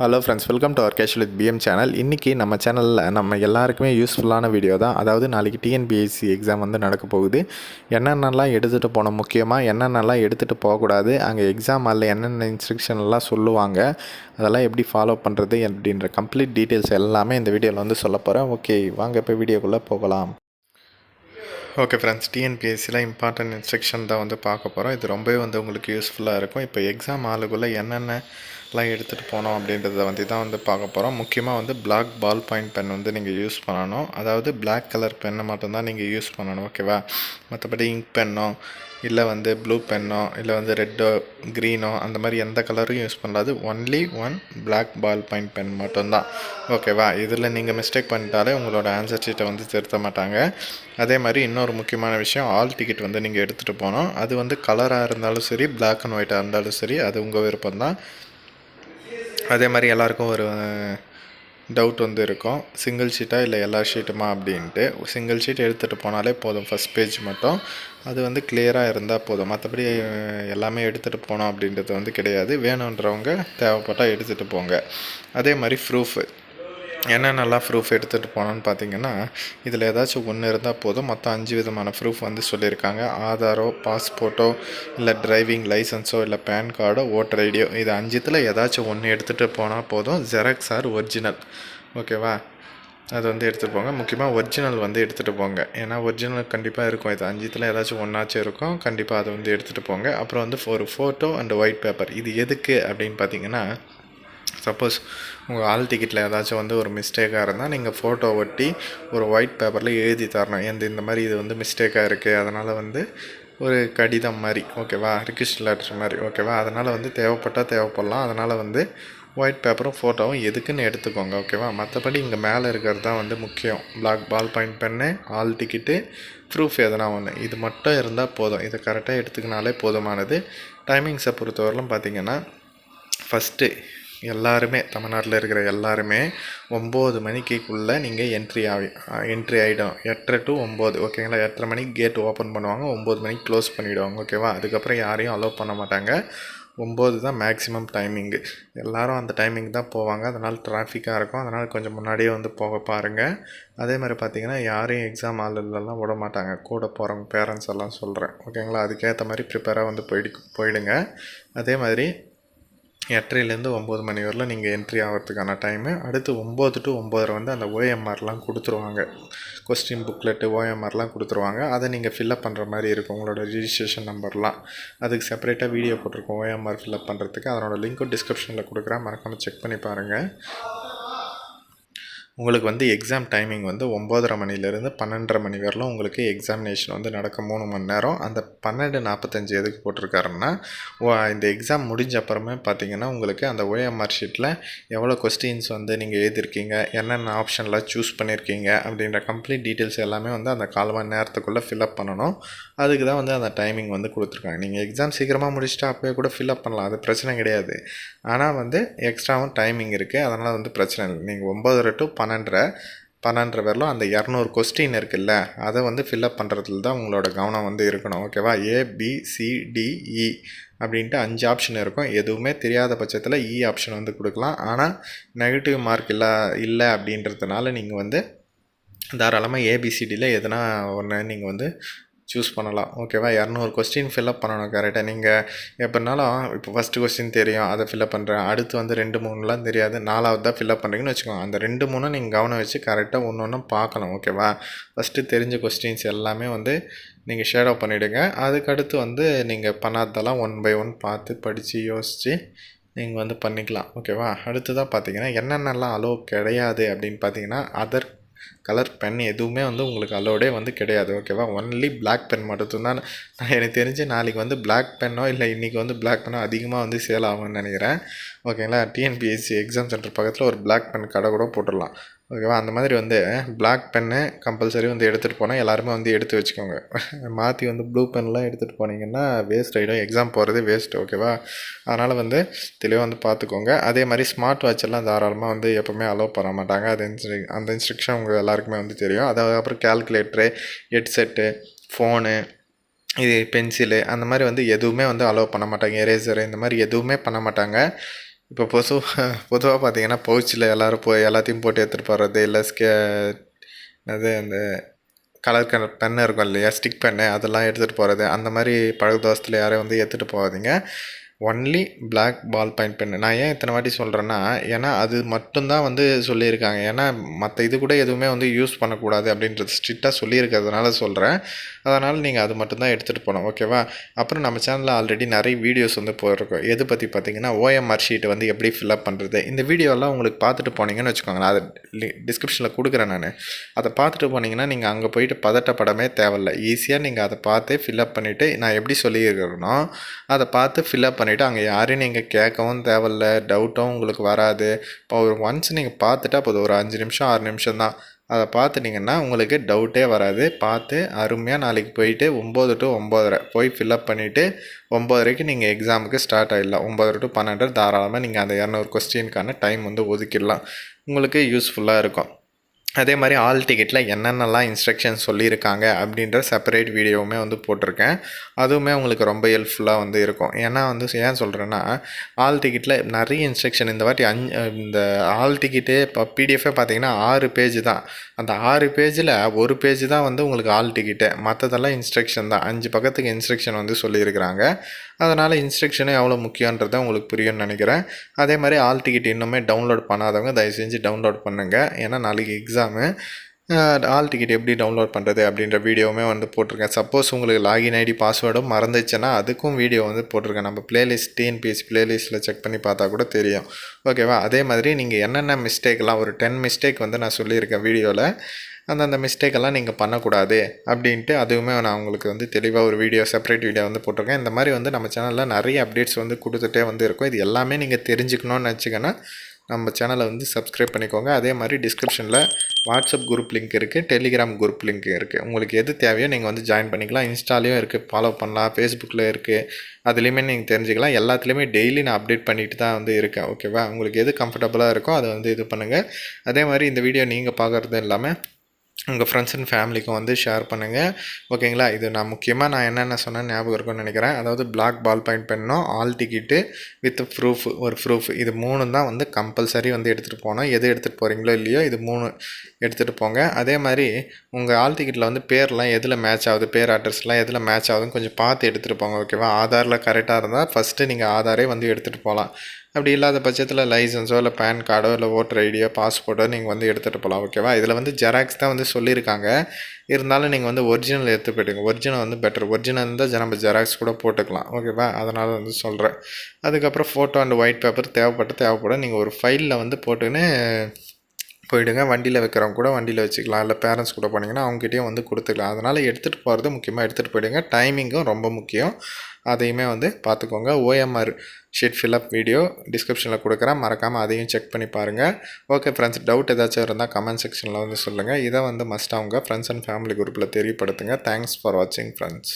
Hello friends welcome to our casual with PM channel இன்றைக்கி நம்ம சேனலில் நம்ம எல்லாருக்குமே யூஸ்ஃபுல்லான வீடியோ தான். அதாவது நாளைக்கு டிஎன்பிஎஸ்சி எக்ஸாம் வந்து நடக்க போகுது. என்னென்னலாம் எடுத்துகிட்டு போகணும் முக்கியமாக என்னென்னலாம் எடுத்துகிட்டு போகக்கூடாது அங்கே எக்ஸாம் அதில் என்னென்ன இன்ஸ்ட்ரக்ஷன்லாம் சொல்லுவாங்க அதெல்லாம் எப்படி ஃபாலோ பண்ணுறது அப்படின்ற கம்ப்ளீட் டீட்டெயில்ஸ் எல்லாமே இந்த வீடியோவில் வந்து சொல்ல போகிறேன் ஓகே வாங்க இப்போ வீடியோக்குள்ளே போகலாம். ஓகே ஃப்ரெண்ட்ஸ் டிஎன்பிஎஸ்சியில் இம்பார்ட்டன்ட் இன்ஸ்ட்ரக்ஷன் தான் வந்து பார்க்க போகிறோம் இது ரொம்பவே வந்து உங்களுக்கு யூஸ்ஃபுல்லாக இருக்கும். இப்போ எக்ஸாம் ஆளுக்குள்ளே என்னென்ன எல்லாம் எடுத்துகிட்டு போனோம் அப்படின்றத வந்து தான் வந்து பார்க்க போகிறோம் முக்கியமாக வந்து பிளாக் பால் பாயிண்ட் பென் வந்து நீங்கள் யூஸ் பண்ணணும். அதாவது பிளாக் கலர் பென்னை மட்டும்தான் நீங்கள் யூஸ் பண்ணணும் ஓகேவா மற்றபடி இங்க் பென்னோ இல்லை வந்து ப்ளூ பென்னோ இல்லை வந்து ரெட்டோ க்ரீனோ அந்த மாதிரி எந்த கலரும் யூஸ் பண்ணாது only one black ball point pen மட்டும்தான் ஓகேவா இதில் நீங்கள் மிஸ்டேக் பண்ணிட்டாலே உங்களோட ஆன்சர் ஷீட்டை வந்து திருத்த மாட்டாங்க. அதே மாதிரி இன்னொரு முக்கியமான விஷயம் ஆல் டிக்கெட் வந்து நீங்கள் எடுத்துகிட்டு போகணும். அது வந்து கலராக இருந்தாலும் சரி பிளாக் அண்ட் ஒயிட்டாக இருந்தாலும் சரி அது உங்கள் விருப்பம் தான் அதே மாதிரி எல்லாருக்கும் ஒரு டவுட் வந்து இருக்கும். சிங்கிள் ஷீட்டாக இல்லை எல்லா ஷீட்டுமா அப்படின்ட்டு. சிங்கிள் ஷீட் எடுத்துகிட்டு போனாலே போதும். ஃபஸ்ட் பேஜ் மட்டும். அது வந்து கிளியராக இருந்தால் போதும். மற்றபடி எல்லாமே எடுத்துகிட்டு போனோம் அப்படின்றது வந்து கிடையாது. வேணுன்றவங்க தேவைப்பட்டால் எடுத்துகிட்டு போங்க. அதே மாதிரி ப்ரூஃபு என்னென்னலாம் ப்ரூஃப் எடுத்துகிட்டு போனோன்னு பார்த்தீங்கன்னா இதில் ஏதாச்சும் ஒன்று இருந்தால் போதும். மொத்தம் அஞ்சு விதமான ப்ரூஃப் வந்து சொல்லியிருக்காங்க. ஆதாரோ பாஸ்போர்ட்டோ இல்லை டிரைவிங் லைசன்ஸோ இல்லை பேன் கார்டோ ஓட்டர் ஐடியோ இது அஞ்சுத்தில் ஏதாச்சும் ஒன்று எடுத்துகிட்டு போனால் போதும். ஜெராக்ஸ் ஆர் ஒரிஜினல் ஓகேவா அது வந்து எடுத்துகிட்டு போங்க. முக்கியமாக ஒரிஜினல் வந்து எடுத்துகிட்டு போங்க. ஏன்னா ஒரிஜினல் கண்டிப்பாக இருக்கும். இது அஞ்சுத்தில் ஏதாச்சும் ஒன்றாச்சும் இருக்கும். கண்டிப்பாக அதை வந்து எடுத்துகிட்டு போங்க. அப்புறம் வந்து ஒரு ஃபோட்டோ அண்ட் ஒயிட் பேப்பர் இது எதுக்கு அப்படின்னு பார்த்தீங்கன்னா சப்போஸ் உங்கள் ஆல் டிக்கெட்டில் ஏதாச்சும் வந்து ஒரு மிஸ்டேக்காக இருந்தால் நீங்கள் ஃபோட்டோ ஒட்டி ஒரு ஒயிட் பேப்பரில் எழுதி தரணும். எந்த இந்த மாதிரி இது வந்து மிஸ்டேக்காக இருக்குது அதனால் வந்து ஒரு கடிதம் மாதிரி. ஓகேவா ரிக்வஸ்ட் லெட்டர் மாதிரி. ஓகேவா அதனால் வந்து தேவைப்பட்டால் தேவைப்படலாம். அதனால் வந்து ஒயிட் பேப்பரும் ஃபோட்டோவும் எதுக்குன்னு எடுத்துக்கோங்க. ஓகேவா மற்றபடி இங்கே மேலே இருக்கிறது தான் வந்து முக்கியம். Black ball point pen hall ticket proof எதனா ஒன்று இது மட்டும் இருந்தால் போதும். இதை கரெக்டாக எடுத்துக்கினாலே போதுமானது. டைமிங்ஸை பொறுத்தவரையிலும் பார்த்தீங்கன்னா ஃபஸ்ட்டு எல்லாருமே தமிழ்நாட்டில் இருக்கிற எல்லாருமே ஒம்பது மணிக்குள்ளே நீங்கள் என்ட்ரி ஆகி என்ட்ரி ஆகிடும் எட்டரை டு ஒம்பது ஓகேங்களா எட்டரை மணிக்கு கேட் ஓப்பன் பண்ணுவாங்க. ஒம்பது மணிக்கு க்ளோஸ் பண்ணிவிடுவாங்க ஓகேவா அதுக்கப்புறம் யாரையும் அலோவ் பண்ண மாட்டாங்க. ஒம்பது தான் மேக்ஸிமம் டைமிங்கு எல்லோரும் அந்த டைமிங் தான் போவாங்க. அதனால் டிராஃபிக்காக இருக்கும். அதனால் கொஞ்சம் முன்னாடியே வந்து போக பாருங்கள் அதே மாதிரி பார்த்தீங்கன்னா யாரையும் எக்ஸாம் ஹாலெல்லாம் விட மாட்டாங்க. கூட போகிறவங்க பேரண்ட்ஸ் எல்லாம் சொல்கிறேன் ஓகேங்களா அதுக்கேற்ற மாதிரி ப்ரிப்பேராக வந்து போயிடு போயிடுங்க. அதே மாதிரி எட்டரைலேருந்து ஒம்பது மணி வரலும் நீங்கள் என்ட்ரி ஆகிறதுக்கான டைமு அடுத்து ஒம்பது டு ஒம்பதரை வந்து அந்த ஓஎம்ஆர்லாம் கொடுத்துருவாங்க. கொஸ்டின் புக்லெட்டு ஓஎம்ஆர்லாம் கொடுத்துருவாங்க. அதை நீங்கள் ஃபில்லப் பண்ணுற மாதிரி இருக்கும். உங்களோட ரிஜிஸ்ட்ரேஷன் நம்பர்லாம் அதுக்கு செப்பரேட்டாக வீடியோ போட்டிருக்கோம். ஓஎம்ஆர் ஃபில்லப் பண்ணுறதுக்கு அதனோட லிங்க்கும் டிஸ்கிரிப்ஷனில் கொடுக்குறேன். மறக்காமல் செக் பண்ணி பாருங்கள் உங்களுக்கு வந்து எக்ஸாம் டைமிங் வந்து ஒம்போதரை மணிலேருந்து பன்னெண்டரை மணி வரலும் உங்களுக்கு எக்ஸாமினேஷன் வந்து நடக்க மூணு மணி நேரம். அந்த பன்னெண்டு நாற்பத்தஞ்சு எதுக்கு போட்டிருக்காருன்னா ஓ இந்த எக்ஸாம் முடிஞ்ச அப்புறமே பார்த்தீங்கன்னா உங்களுக்கு அந்த ஓஎம்ஆர் ஷீட்டில் எவ்வளோ கொஸ்டின்ஸ் வந்து நீங்கள் எழுதிருக்கீங்க என்னென்ன ஆப்ஷன்லாம் சூஸ் பண்ணியிருக்கீங்க அப்படின்ற கம்ப்ளீட் டீட்டெயில்ஸ் எல்லாமே வந்து அந்த கால் மணி நேரத்துக்குள்ளே ஃபில்அப் பண்ணணும். அதுக்கு தான் வந்து அந்த டைமிங் வந்து கொடுத்துருக்காங்க. நீங்கள் எக்ஸாம் சீக்கிரமாக முடிச்சுட்டு அப்போயே கூட ஃபில்அப் பண்ணலாம். அது பிரச்சனை கிடையாது. ஆனால் வந்து எக்ஸ்ட்ராவும் டைமிங் இருக்குது அதனால் வந்து பிரச்சனை இல்லை. நீங்கள் ஒம்பதரை டு பன்னெண்டரை பன்னெண்டரை பேரில் அந்த இரநூறு கொஸ்டின் இருக்குல்ல அதை வந்து ஃபில்அப் பண்ணுறதுல தான் உங்களோட கவனம் வந்து இருக்கணும். ஓகேவா ஏபிசிடிஇ e அப்படின்ட்டு அஞ்சு ஆப்ஷன் இருக்கும். எதுவுமே தெரியாத பட்சத்தில் இ e ஆப்ஷன் வந்து கொடுக்கலாம். ஆனால் நெகட்டிவ் மார்க் இல்லை இல்லை அப்படின்றதுனால நீங்கள் வந்து தாராளமாக ஏபிசிடியில் எதனா ஒன்று நீங்கள் வந்து சூஸ் பண்ணலாம். ஓகேவா இரநூறு கொஸ்டின் ஃபில்அப் பண்ணணும் கரெக்டாக நீங்கள் எப்படினாலும் இப்போ ஃபஸ்ட்டு கொஸ்டின் தெரியும் அதை ஃபில்அப் பண்ணுறேன் அடுத்து வந்து ரெண்டு மூணுலாம் தெரியாது. நாலாவது தான் ஃபில்அப் பண்ணுறீங்கன்னு வச்சுக்கோங்க. அந்த ரெண்டு மூணும் நீங்கள் கவனம் வச்சு கரெக்டாக ஒன்று ஒன்றும் பார்க்கணும். ஓகேவா ஃபஸ்ட்டு தெரிஞ்ச கொஸ்டின்ஸ் எல்லாமே வந்து நீங்கள் ஷேடோ பண்ணிவிடுங்க அதுக்கடுத்து வந்து நீங்கள் பண்ணாததெல்லாம் ஒன் பை ஒன் பார்த்து படித்து யோசித்து நீங்கள் வந்து பண்ணிக்கலாம். ஓகேவா அடுத்ததாக பார்த்தீங்கன்னா என்னென்னலாம் அலோவ் கிடையாது அப்படின்னு பார்த்தீங்கன்னா அதர் கலர் பென் எதுவுமே வந்து உங்களுக்கு அலோடே வந்து கிடையாது ஓகேவா ஒன்லி பிளாக் பென் மட்டும்தான். நான் எனக்கு தெரிஞ்சு நாளைக்கு வந்து பிளாக் பென்னோ இல்லை இன்றைக்கி வந்து பிளாக் பென்னோ அதிகமாக வந்து சேல் ஆகும்னு நினைக்கிறேன். ஓகேங்களா டிஎன்பிஎஸ்சி எக்ஸாம் சென்டர் பக்கத்தில் ஒரு பிளாக் பென் கடை கூட போட்டுடலாம். ஓகேவா அந்த மாதிரி வந்து பிளாக் பென்னு கம்பல்சரி வந்து எடுத்துகிட்டு போனால் எல்லாருமே வந்து எடுத்து வச்சுக்கோங்க. மாற்றி வந்து ப்ளூ பென்லாம் எடுத்துகிட்டு போனீங்கன்னா வேஸ்ட் ஆகிடும் எக்ஸாம் போகிறது வேஸ்ட் ஓகேவா அதனால் வந்து தெளிவாக வந்து பார்த்துக்கோங்க அதே மாதிரி ஸ்மார்ட் வாட்ச் எல்லாம் தாராளமாக வந்து எப்போவுமே அலோவ் பண்ண மாட்டாங்க. அது இன்ஸ்ட்ரி அந்த இன்ஸ்ட்ரக்ஷன் உங்கள் எல்லாருக்குமே வந்து தெரியும். அதுக்கப்புறம் அப்புறம் கேல்குலேட்டரு ஹெட்செட்டு ஃபோனு இது பென்சிலு அந்த மாதிரி வந்து எதுவுமே வந்து அலோவ் பண்ண மாட்டாங்க. எரேசரு இந்த மாதிரி எதுவுமே பண்ண மாட்டாங்க. இப்போ பொது பொதுவாக பார்த்தீங்கன்னா பவுச்சில் எல்லோரும் போய் எல்லாத்தையும் போட்டு எடுத்துகிட்டு போகிறது இல்லை ஸ்கே அது அந்த கலர் கலர் பென்னு இருக்கும் இல்லையா ஸ்டிக் பென்னு அதெல்லாம் எடுத்துகிட்டு போகிறது அந்த மாதிரி பழகு தோசத்தில் யாரையும் வந்து எடுத்துகிட்டு போகாதீங்க. Only black ball point pen நான் ஏன் இத்தனை வாட்டி சொல்கிறேன்னா ஏன்னா அது மட்டும்தான் வந்து சொல்லியிருக்காங்க. ஏன்னா மற்ற இது கூட எதுவுமே வந்து யூஸ் பண்ணக்கூடாது அப்படின்றது ஸ்ட்ரிக்டாக சொல்லியிருக்கிறதுனால சொல்கிறேன் அதனால் நீங்கள் அது மட்டும்தான் எடுத்துகிட்டு போகணும். ஓகேவா அப்புறம் நம்ம சேனலில் ஆல்ரெடி நிறைய வீடியோஸ் வந்து போயிருக்கோம். எது பற்றி பார்த்தீங்கன்னா ஓஎம்ஆர் ஷீட் வந்து எப்படி ஃபில்அப் பண்ணுறது இந்த வீடியோலாம் உங்களுக்கு பார்த்துட்டு போனீங்கன்னு வச்சுக்கோங்களேன். அதை டிஸ்கிரிப்ஷனில் கொடுக்குறேன் நான். அதை பார்த்துட்டு போனீங்கன்னா நீங்கள் அங்கே போயிட்டு பதட்டப்படமே தேவையில்ல. ஈஸியாக நீங்கள் அதை பார்த்து ஃபில்அப் பண்ணிவிட்டு நான் எப்படி சொல்லியிருக்கிறேனோ அதை பார்த்து ஃபில்அப் பண்ணிவிட்டு அங்கே யாரையும் நீங்கள் கேட்கவும் தேவையில்ல டவுட்டும் உங்களுக்கு வராது. இப்போ ஒரு ஒன்ஸ் நீங்கள் பார்த்துட்டா போதும். ஒரு அஞ்சு நிமிஷம் ஆறு நிமிஷம் தான். அதை பார்த்துட்டிங்கன்னா உங்களுக்கு டவுட்டே வராது. பார்த்து அருமையாக நாளைக்கு போயிட்டு ஒம்பது டு ஒம்பதரை போய் ஃபில்அப் பண்ணிவிட்டு ஒம்போதரைக்கு நீங்கள் எக்ஸாமுக்கு ஸ்டார்ட் ஆகிடலாம் ஒம்பது டு பன்னெண்டு தாராளமாக நீங்கள் அந்த இரநூறு கொஸ்டினுக்கான டைம் வந்து ஒதுக்கிடலாம். உங்களுக்கு யூஸ்ஃபுல்லாக இருக்கும். அதே மாதிரி ஆல் டிக்கெட்டில் என்னென்னலாம் இன்ஸ்ட்ரக்ஷன்ஸ் சொல்லியிருக்காங்க அப்படின்ற செப்பரேட் வீடியோவுமே வந்து போட்டிருக்கேன். அதுவுமே உங்களுக்கு ரொம்ப ஹெல்ப்ஃபுல்லாக வந்து இருக்கும். ஏன்னா வந்து ஏன் சொல்கிறேன்னா ஆல் டிக்கெட்டில் நிறைய இன்ஸ்ட்ரக்ஷன் இந்த வாட்டி அஞ்சு இந்த ஆல் டிக்கெட்டே இப்போ பிடிஎஃபே பார்த்தீங்கன்னா ஆறு பேஜ் தான். அந்த ஆறு பேஜில் ஒரு பேஜ் தான் வந்து உங்களுக்கு ஆல் டிக்கெட்டு மற்றதெல்லாம் இன்ஸ்ட்ரக்ஷன் தான். அஞ்சு பக்கத்துக்கு இன்ஸ்ட்ரக்ஷன் வந்து சொல்லியிருக்கிறாங்க. அதனால் இன்ஸ்ட்ரக்ஷனும் எவ்வளோ முக்கியன்றதை உங்களுக்கு புரியும்னு நினைக்கிறேன். அதே மாதிரி ஆல் டிக்கெட் இன்னுமே டவுன்லோட் பண்ணாதவங்க தயவு செஞ்சு டவுன்லோட் பண்ணுங்கள் ஏன்னா நாளைக்கு எக்ஸாமு ஆல் டிக்கெட் எப்படி டவுன்லோட் பண்ணுறது அப்படின்ற வீடியோவுமே வந்து போட்டிருக்கேன். சப்போஸ் உங்களுக்கு லாகின் ஐடி பாஸ்வேர்டும் மறந்துச்சுன்னா அதுக்கும் வீடியோ வந்து போட்டிருக்கேன். நம்ம பிளேலிஸ்ட் டிஎன்பிஎஸ் பிளேலிஸ்ட்டில் செக் பண்ணி பார்த்தா கூட தெரியும். ஓகேவா அதே மாதிரி நீங்கள் என்னென்ன மிஸ்டேக்லாம் ஒரு டென் மிஸ்டேக் வந்து நான் சொல்லியிருக்கேன் வீடியோவில் அந்தந்த மிஸ்டேக்கெல்லாம் நீங்கள் பண்ணக்கூடாது அப்படின்ட்டு அதுவுமே நான் உங்களுக்கு வந்து தெளிவாக ஒரு வீடியோ செப்பரேட் வீடியோ வந்து போட்டிருக்கேன். இந்த மாதிரி வந்து நம்ம சேனலில் நிறைய அப்டேட்ஸ் வந்து கொடுத்துட்டே வந்து இருக்கும். இது எல்லாமே நீங்கள் தெரிஞ்சுக்கணும்னு வச்சுக்கோன்னா நம்ம சேனலை வந்து சப்ஸ்கிரைப் பண்ணிக்கோங்க. அதே மாதிரி டிஸ்கிரிப்ஷனில் வாட்ஸ்அப் குரூப் லிங்க் இருக்குது டெலிகிராம் குரூப் லிங்க் இருக்குது உங்களுக்கு எது தேவையோ நீங்கள் வந்து ஜாயின் பண்ணிக்கலாம். இன்ஸ்டாலேயும் இருக்குது ஃபாலோ பண்ணலாம். ஃபேஸ்புக்கில் இருக்குது அதுலேயுமே நீங்கள் தெரிஞ்சுக்கலாம். எல்லாத்துலேயுமே டெய்லி நான் அப்டேட் பண்ணிட்டு தான் வந்து இருக்கேன். ஓகேவா உங்களுக்கு எது கம்ஃபர்டபுளாக இருக்கோ அதை வந்து இது பண்ணுங்கள் அதே மாதிரி இந்த வீடியோ நீங்கள் பார்க்குறது இல்லாமல் உங்கள் ஃப்ரெண்ட்ஸ் அண்ட் ஃபேமிலிக்கும் வந்து ஷேர் பண்ணுங்கள் ஓகேங்களா இது நான் முக்கியமாக நான் என்னென்ன சொன்னேன் ஞாபகம் இருக்கும்னு நினைக்கிறேன். அதாவது பிளாக் பால் பாயிண்ட் பண்ணணும் ஆல் டிக்கெட்டு வித் ப்ரூஃப் ஒரு ப்ரூஃப் இது மூணு தான் வந்து கம்பல்சரி வந்து எடுத்துகிட்டு போகணும். எது எடுத்துகிட்டு போகிறீங்களோ இல்லையோ இது மூணு எடுத்துகிட்டு போங்க. அதே மாதிரி உங்கள் ஆல் டிக்கெட்டில் வந்து பேர்லாம் எதில் மேட்ச் ஆகுது? பேர் அட்ரஸ்லாம் எதில் மேட்ச் ஆகுதுன்னு கொஞ்சம் பார்த்து எடுத்துகிட்டு போங்க ஓகேவா ஆதாரில் கரெக்டாக இருந்தால் ஃபஸ்ட்டு நீங்கள் ஆதாரே வந்து எடுத்துகிட்டு போகலாம். அப்படி இல்லாத பட்சத்தில் லைசன்ஸோ இல்லை பேன் கார்டோ இல்லை ஓட்டர் ஐடியோ பாஸ்போர்ட்டோ நீங்கள் வந்து எடுத்துகிட்டு போகலாம் ஓகேவா இதில் வந்து ஜெராக்ஸ் தான் வந்து சொல்லியிருக்காங்க. இருந்தாலும் நீங்கள் வந்து ஒரிஜினல் எடுத்து போய்ட்டுங்க ஒரிஜினல் வந்து பெட்டர் ஒரிஜினல் இருந்தால் நம்ம ஜெராக்ஸ் கூட போட்டுக்கலாம் ஓகேவா அதனால் வந்து சொல்கிறேன் அதுக்கப்புறம் ஃபோட்டோ அண்ட் ஒயிட் பேப்பர் தேவைப்பட்டு தேவைப்படும். நீங்கள் ஒரு ஃபைலில் வந்து போட்டுன்னு போயிடுங்க. வண்டியில் வைக்கிறவங்க கூட வண்டியில் வச்சுக்கலாம். இல்லை பேரண்ட்ஸ் கூட போனீங்கன்னா அவங்ககிட்டயும் வந்து கொடுத்துக்கலாம். அதனால் எடுத்துகிட்டு போகிறது முக்கியமாக எடுத்துகிட்டு போயிடுங்க. டைமிங்கும் ரொம்ப முக்கியம். அதையுமே வந்து பார்த்துக்கோங்க ஓஎம்ஆர் ஷீட் ஃபில்அப் வீடியோ டிஸ்கிரிப்ஷனில் கொடுக்குறேன். மறக்காமல் அதையும் செக் பண்ணி பாருங்கள் ஓகே ஃப்ரெண்ட்ஸ் டவுட் ஏதாச்சும் இருந்தால் கமெண்ட் செக்ஷனில் வந்து சொல்லுங்கள் இதை வந்து மஸ்ட் அவங்க ஃப்ரெண்ட்ஸ் அண்ட் ஃபேமிலி குரூப்பில் தெரியப்படுத்துங்க. தேங்க்ஸ் ஃபார் வாட்சிங் ஃப்ரெண்ட்ஸ்